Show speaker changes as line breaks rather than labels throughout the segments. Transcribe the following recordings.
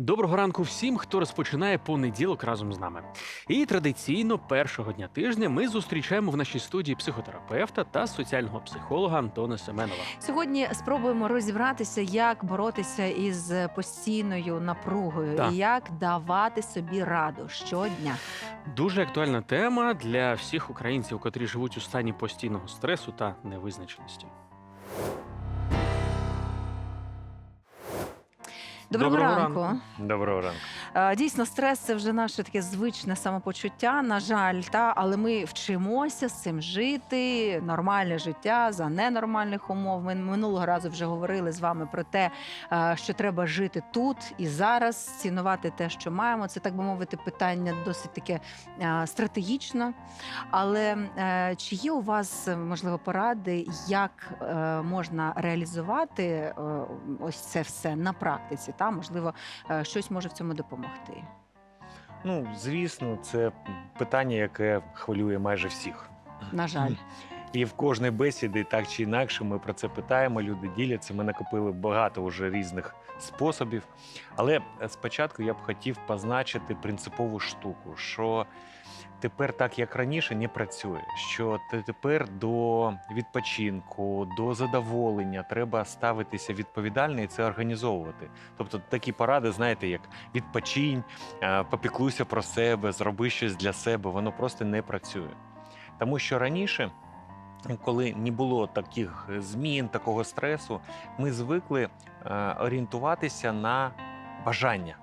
Доброго ранку всім, хто розпочинає понеділок разом з нами. І традиційно першого дня тижня ми зустрічаємо в нашій студії психотерапевта та соціального психолога Антона Семенова.
Сьогодні спробуємо розібратися, як боротися із постійною напругою
Так.
і як давати собі раду щодня.
Дуже актуальна тема для всіх українців, котрі живуть у стані постійного стресу та невизначеності.
Доброго,
Доброго
ранку.
ранку.
Доброго ранку.
Е, Дійсно, стрес це вже наше таке звичне самопочуття. На жаль, та але ми вчимося з цим жити. Нормальне життя за ненормальних умов. Ми минулого разу вже говорили з вами про те, е, що треба жити тут і зараз, цінувати те, що маємо. Це так би мовити, питання досить таке е, стратегічне. Але чи є у вас можливо поради, як можна реалізувати ось це все на практиці? Та можливо, щось може в цьому допомогти.
Ну, звісно, це питання, яке хвилює майже всіх.
На жаль,
І в кожній бесіді, так чи інакше, ми про це питаємо. Люди діляться. Ми накопили багато вже різних способів. Але спочатку я б хотів позначити принципову штуку, що тепер, так як раніше, не працює. Що тепер до відпочинку, до задоволення треба ставитися відповідально і це організовувати. Тобто такі поради, знаєте, як відпочинь, е, попіклуйся про себе, зроби щось для себе, воно просто не працює. Тому що раніше коли не було таких змін, такого стресу, ми звикли е, орієнтуватися на бажання.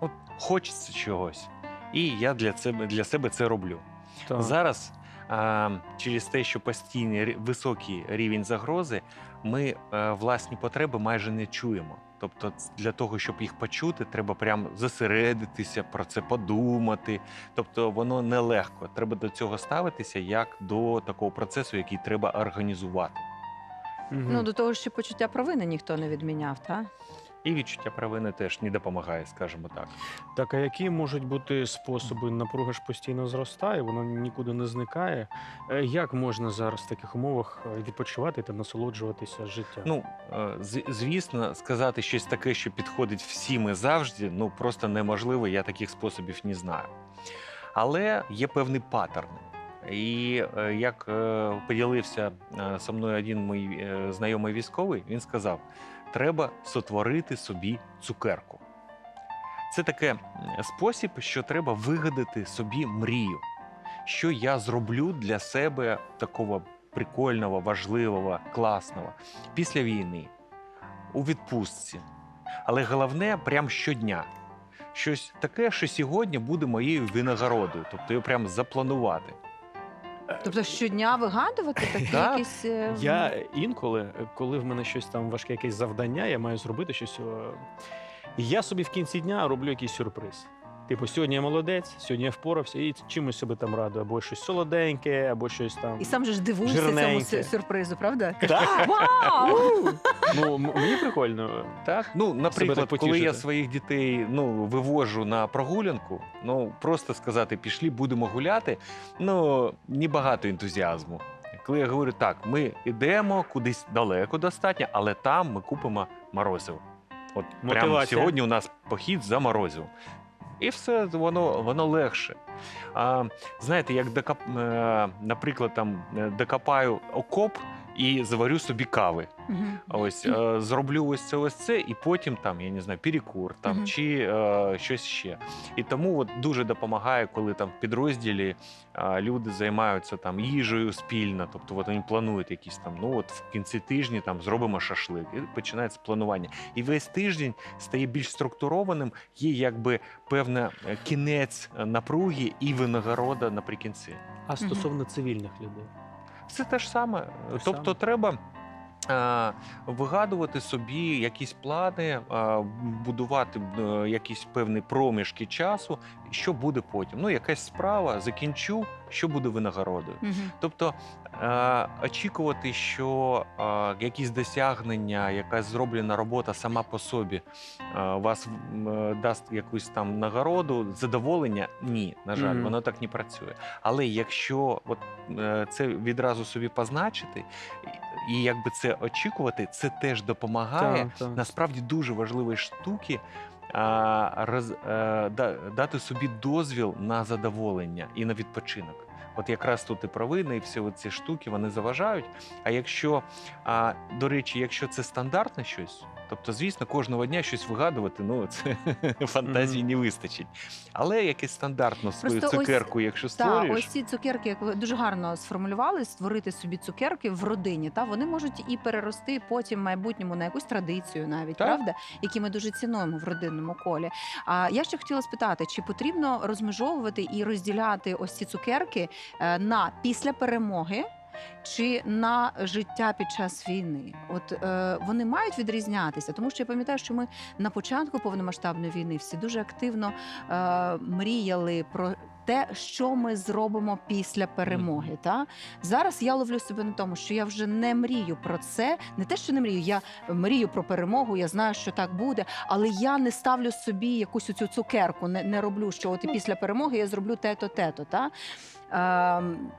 От хочеться чогось. І я для себе, для себе це роблю.
Так.
Зараз, е, через те, що постійний високий рівень загрози, ми е, власні потреби майже не чуємо. Тобто, для того, щоб їх почути, треба прям зосередитися, про це подумати. Тобто, воно нелегко. Треба до цього ставитися як до такого процесу, який треба організувати.
Мгм.
ну до того, що почуття провини ніхто не відміняв, та
І відчуття провини теж не допомагає, скажімо так.
Так, а які можуть бути способи? Напруга ж постійно зростає, вона нікуди не зникає. Е, Як можна зараз в таких умовах е, відпочивати та насолоджуватися життям?
Ну, е, звісно, сказати щось таке, що підходить всім і завжди, ну просто неможливо, я таких способів не знаю. Але є певні паттерни. І як поділився со мною один мій знайомий військовий, він сказав: треба сотворити собі цукерку. Це таке спосіб, що треба вигадати собі мрію, що я зроблю для себе такого прикольного, важливого, класного після війни, у відпустці. Але головне, прям щодня. Щось таке, що сьогодні буде моєю винагородою, тобто його прям запланувати.
Тобто щодня вигадувати такі
Да.
якісь е,
Я інколи, е, коли в мене щось там важке, якесь завдання, я маю зробити щось. е, І я собі в кінці дня роблю якийсь сюрприз. Типу, сьогодні я молодець, сьогодні я впорався і чимось себе там радую, або щось солоденьке, або щось там.
і сам же ж дивуєшся цьому
Жирненьке.
сю- сюрпризу, правда?
Так,
Вау!
ну м- мені прикольно.
Так, ну наприклад,
так
коли я
потішити.
своїх дітей ну вивожу на прогулянку, ну просто сказати, пішли, будемо гуляти. Ну небагато ентузіазму. Коли я говорю, так, ми йдемо кудись далеко достатньо, але там ми купимо морозиво. От прямо
Мотивація.
сьогодні у нас похід за морозивом. І все воно, воно легше. А, знаєте, як докоп, е, наприклад, там е, докопаю окоп і заварю собі кави.
Мгм.
Ось е, зроблю ось це, ось це, і потім там, я не знаю, перекур там
Мгм.
чи е, щось ще. І тому от дуже допомагає, коли там в підрозділі е, люди займаються там їжею спільно, тобто от вони планують якісь там, ну от в кінці тижня там зробимо шашлик, і починається планування. І весь тиждень стає більш структурованим, є якби певна е, кінець е, напруги і винагорода наприкінці.
А стосовно цивільних людей.
Все те ж саме.
Те
тобто
саме.
треба. е, Вигадувати собі якісь плани, е, будувати е, якісь певні проміжки часу, що буде потім. Ну, якась справа, закінчу, що буде винагородою.
Угу.
Тобто очікувати, що е, якісь досягнення, якась зроблена робота сама по собі е, вас е, дасть якусь там нагороду, задоволення, ні, на жаль,
Мгм.
воно так не працює. Але якщо от, е, це відразу собі позначити і, якби це очікувати, це теж допомагає
Так, так.
насправді дуже важливі штуки а, роз, е, да, дати собі дозвіл на задоволення і на відпочинок. От якраз тут і провини, і всі ці штуки вони заважають. А якщо, а, до речі, якщо це стандартне щось, тобто, звісно, кожного дня щось вигадувати, ну це фантазії не вистачить. Але якесь стандартну свою
Просто ось-
цукерку, якщо
Так,
створюєш,
ось ці цукерки, як ви дуже гарно сформулювали, створити собі цукерки в родині. Та вони можуть і перерости потім в майбутньому на якусь традицію, навіть
Так.
правда, які ми дуже цінуємо в родинному колі. А я ще хотіла спитати, чи потрібно розмежовувати і розділяти ось ці цукерки е, на після перемоги? Чи на життя під час війни, от е, вони мають відрізнятися, тому що я пам'ятаю, що ми на початку повномасштабної війни всі дуже активно е, мріяли про те, що ми зробимо після перемоги. Та зараз я ловлю себе на тому, що я вже не мрію про це. Не те, що не мрію, я мрію про перемогу. Я знаю, що так буде, але я не ставлю собі якусь цю цукерку, не, не роблю, що от і після перемоги я зроблю те-то, те-то. Та? Ем,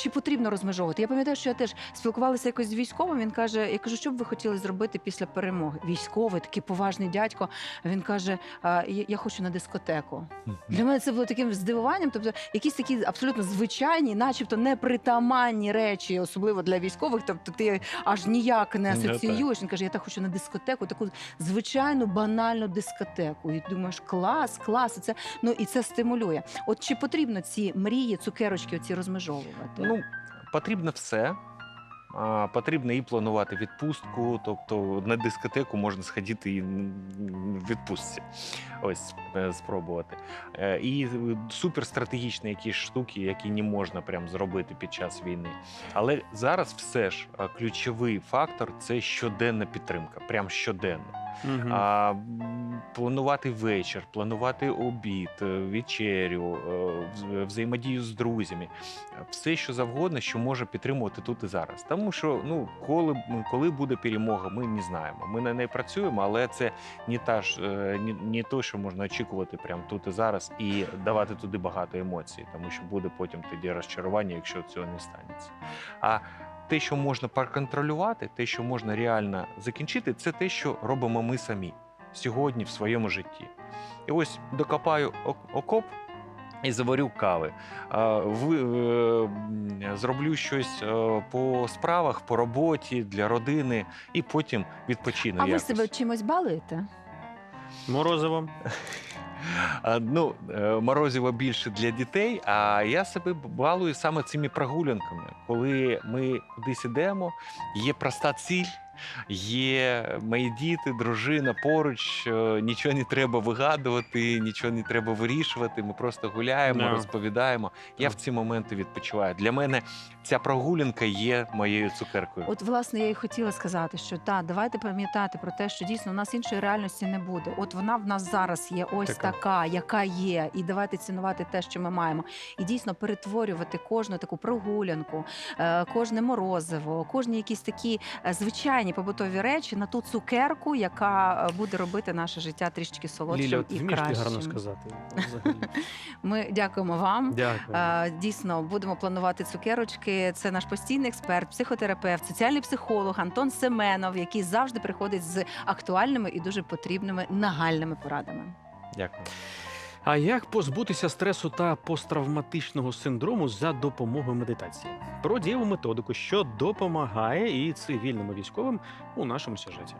чи потрібно розмежовувати? Я пам'ятаю, що я теж спілкувалася якось з військовим. Він каже: я кажу, що б ви хотіли зробити після перемоги? Військовий, такий поважний дядько. Він каже: я, хочу на дискотеку. Для мене це було таким здивуванням. Тобто, якісь такі абсолютно звичайні, начебто непритаманні речі, особливо для військових. Тобто, ти аж ніяк не
Ну,
асоціюєш. Він каже: я так хочу на дискотеку, таку звичайну банальну дискотеку. І думаєш, клас, клас. І це ну і це стимулює. От чи потрібно ці мрії, цукерочки, оці розмежовувати?
Ну, потрібно все. А, потрібно і планувати відпустку, тобто на дискотеку можна сходити і в відпустці. Ось е, спробувати. Е, І суперстратегічні якісь штуки, які не можна прям зробити під час війни. Але зараз все ж е, ключовий фактор це щоденна підтримка, прям щоденно.
Мгм.
А, планувати вечір, планувати обід, е, вечерю, е, взаємодію з друзями, Е, все, що завгодно, що може підтримувати тут і зараз. Тому що ну, коли, коли буде перемога, ми не знаємо. Ми на неї працюємо, але це не та ж е, не, не то, що можна очікувати прямо тут і зараз, і давати туди багато емоцій, тому що буде потім тоді розчарування, якщо цього не станеться. А те, що можна проконтролювати, те, що можна реально закінчити, це те, що робимо ми самі сьогодні в своєму житті. І ось докопаю окоп. І заварю кави, ви, е, зроблю щось е, по справах, по роботі для родини, і потім відпочину.
а ви
якось.
себе чимось балуєте?
Морозиво.
Ну, е, морозиво більше для дітей, а я себе балую саме цими прогулянками, коли ми кудись ідемо, є проста ціль. Є мої діти, дружина поруч, е, нічого не треба вигадувати, нічого не треба вирішувати. Ми просто гуляємо,
Да.
розповідаємо. Я в ці моменти відпочиваю. Для мене ця прогулянка є моєю цукеркою.
От, власне, я і хотіла сказати, що та давайте пам'ятати про те, що дійсно у нас іншої реальності не буде. От вона в нас зараз є ось
Така.
така, яка є, і давайте цінувати те, що ми маємо, і дійсно перетворювати кожну таку прогулянку, е, кожне морозиво, кожні якісь такі е, звичайні побутові речі на ту цукерку, яка е, буде робити наше життя трішечки солодшим
Ліля,
і
ти
кращим.
гарно сказати. взагалі?
Ми дякуємо вам.
Дякую.
Е, Дійсно, будемо планувати цукерочки. Це наш постійний експерт, психотерапевт, соціальний психолог Антон Семенов, який завжди приходить з актуальними і дуже потрібними нагальними порадами.
Дякую.
А як позбутися стресу та посттравматичного синдрому за допомогою медитації? Про дієву методику, що допомагає і цивільним військовим у нашому сюжеті.